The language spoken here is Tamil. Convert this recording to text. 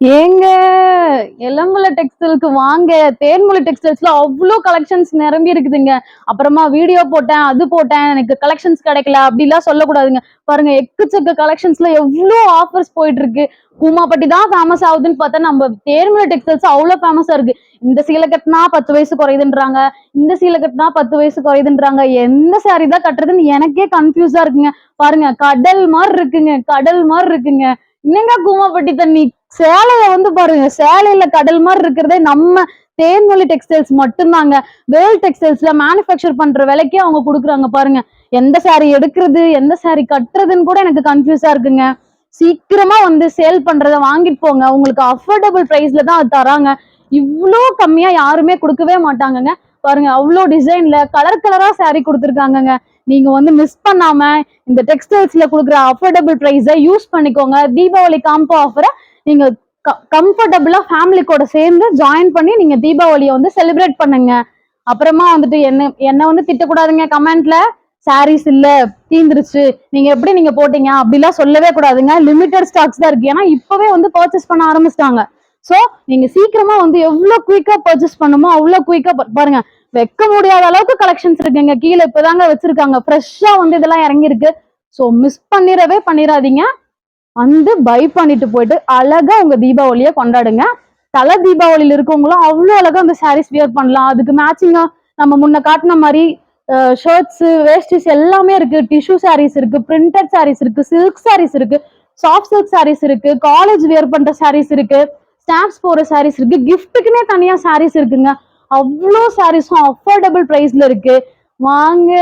ஏங்க இளங்குல டெக்ஸ்டைல்க்கு வாங்க. தேன்மொழி டெக்ஸ்டைல்ஸ்ல அவ்வளோ கலெக்ஷன்ஸ் நிரம்பி இருக்குதுங்க. அப்புறமா வீடியோ போட்டேன் அது போட்டேன் எனக்கு கலெக்ஷன்ஸ் கிடைக்கல அப்படிலாம் சொல்லக்கூடாதுங்க. பாருங்க எக்கச்சக்க கலெக்ஷன்ஸ்ல எவ்வளோ ஆஃபர்ஸ் போயிட்டு இருக்கு பூமாப்பட்டி தான் ஃபேமஸ் ஆகுதுன்னு பார்த்தா நம்ம தேர்மலை டெக்ஸ்டைல்ஸ் அவ்வளோ ஃபேமஸா இருக்கு. இந்த சீலை கட்டினா பத்து வயசு குறையுதுன்றாங்க. இந்த சீலை கட்டினா பத்து வயசு குறையுதுன்றாங்க. எந்த சாரி தான் கட்டுறதுன்னு எனக்கே கன்ஃபியூஸா இருக்குங்க. பாருங்க கடல் மாதிரி இருக்குங்க கடல் மாதிரி இருக்குங்க. என்னங்க கூமாப்பட்டி தண்ணி? சேலைய வந்து பாருங்க சேலையில கடல் மாதிரி இருக்கிறதே நம்ம தேன்மொழி டெக்ஸ்டைல்ஸ் மட்டும்தாங்க. வேல் டெக்ஸ்டைல்ஸ்ல மேனுஃபேக்சர் பண்ற விலைக்கே அவங்க கொடுக்குறாங்க பாருங்க. எந்த சாரி எடுக்கிறது எந்த சாரி கட்டுறதுன்னு கூட எனக்கு கன்ஃபியூஸா இருக்குங்க. சீக்கிரமா வந்து சேல் பண்றத வாங்கிட்டு போங்க. உங்களுக்கு அஃபோர்டபுள் ப்ரைஸ்ல தான் அது தராங்க. இவ்வளோ கம்மியா யாருமே கொடுக்கவே மாட்டாங்கங்க. பாருங்க அவ்வளோ டிசைன்ல கலர் கலரா சாரி கொடுத்துருக்காங்கங்க. நீங்க வந்து மிஸ் பண்ணாம இந்த டெக்ஸ்டைல்ஸ்ல கொடுக்குற அஃபோர்டபுள் ப்ரைஸை யூஸ் பண்ணிக்கோங்க. தீபாவளி காம்போ ஆஃபரை நீங்க கம்ஃபர்டபுளா ஃபேமிலி கூட சேர்ந்து ஜாயின் பண்ணி நீங்க தீபாவளியை வந்து செலிப்ரேட் பண்ணுங்க. அப்புறமா வந்துட்டு என்ன என்ன வந்து திட்டக்கூடாதுங்க கமெண்ட்ல சாரீஸ் இல்ல தீந்துருச்சு. நீங்க எப்படி நீங்க போட்டீங்க? அப்படிலாம் சொல்லவே கூடாதுங்க. லிமிட்டட் ஸ்டாக்ஸ் தான் இருக்கு. ஏன்னா இப்பவே வந்து பர்ச்சேஸ் பண்ண ஆரம்பிச்சிட்டாங்க. சோ நீங்க சீக்கிரமா வந்து எவ்வளவு குயிக்கா பர்ச்சேஸ் பண்ணுமோ அவ்வளவு குயிக்கா பாருங்க. வைக்க முடியாத அளவுக்கு கலெக்ஷன்ஸ் இருக்குங்க. கீழே இப்பதாங்க வச்சிருக்காங்க. ஃப்ரெஷ்ஷா வந்து இதெல்லாம் இறங்கியிருக்கு. சோ மிஸ் பண்ணிடவே பண்ணிடாதீங்க. வந்து பை பண்ணிட்டு போயிட்டு அழகா உங்க தீபாவளியை கொண்டாடுங்க. தலை தீபாவளியில இருக்கவங்களும் அவ்வளோ அழகா அந்த சாரீஸ் வியர் பண்ணலாம். அதுக்கு மேட்சிங்கா நம்ம முன்ன காட்டின மாதிரி ஷர்ட்ஸ் வேஸ்டிஸ் எல்லாமே இருக்கு. டிஷ்யூ சாரீஸ் இருக்கு பிரிண்டட் சாரீஸ் இருக்கு சில்க் சாரீஸ் இருக்கு சாஃப்ட் சில்க் சாரீஸ் இருக்கு காலேஜ் வியர் பண்ற சாரீஸ் இருக்கு. ஸ்டாம்ப்ஸ் போற சாரீஸ் இருக்கு. கிஃப்ட்டுக்குன்னே தனியா சாரீஸ் இருக்குங்க. அவ்வளோ சாரீஸும் அஃபோர்டபுள் ப்ரைஸ்ல இருக்கு. வாங்க.